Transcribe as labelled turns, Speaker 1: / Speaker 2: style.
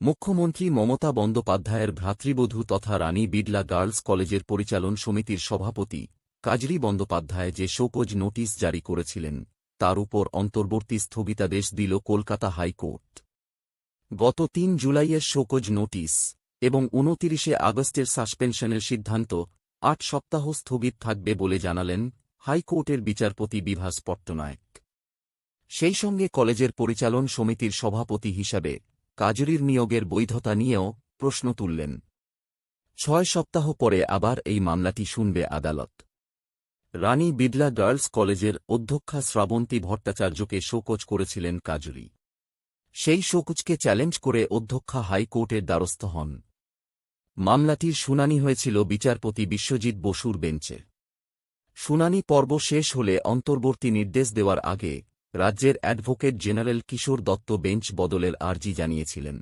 Speaker 1: মুখ্যমন্ত্রী মমতা বন্দ্যোপাধ্যায়ের ভ্রাতৃবধূ তথা রানী বিড়লা গার্লস কলেজের পরিচালন সমিতির সভাপতি কাজরি বন্দ্যোপাধ্যায় যে শোকজ নোটিশ জারি করেছিলেন, তার উপর অন্তর্বর্তী স্থগিতাদেশ দিল কলকাতা হাইকোর্ট। গত তিন জুলাইয়ের শোকজ নোটিশ এবং উনতিরিশে আগস্টের সাসপেনশনের সিদ্ধান্ত আট সপ্তাহ স্থগিত থাকবে বলে জানালেন হাইকোর্টের বিচারপতি বিভাস পট্টনায়ক। সেই সঙ্গে কলেজের পরিচালন সমিতির সভাপতি হিসাবে কাজরির নিয়োগের বৈধতা নিয়েও প্রশ্ন তুললেন। ছয় সপ্তাহ পরে আবার এই মামলাটি শুনবে আদালত। রানী বিড়লা গার্লস কলেজের অধ্যক্ষা শ্রাবন্তী ভট্টাচার্যকে শোকজ করেছিলেন কাজরি। সেই শোকজকে চ্যালেঞ্জ করে অধ্যক্ষা হাইকোর্টের দ্বারস্থ হন। মামলাটির শুনানি হয়েছিল বিচারপতি বিশ্বজিৎ বসুর বেঞ্চে। শুনানি পর্ব শেষ হলে অন্তর্বর্তী নির্দেশ দেওয়ার আগে রাজ্যের advocate general Kishore Dutta bench বদলের আর্জি জানিয়েছিলেন।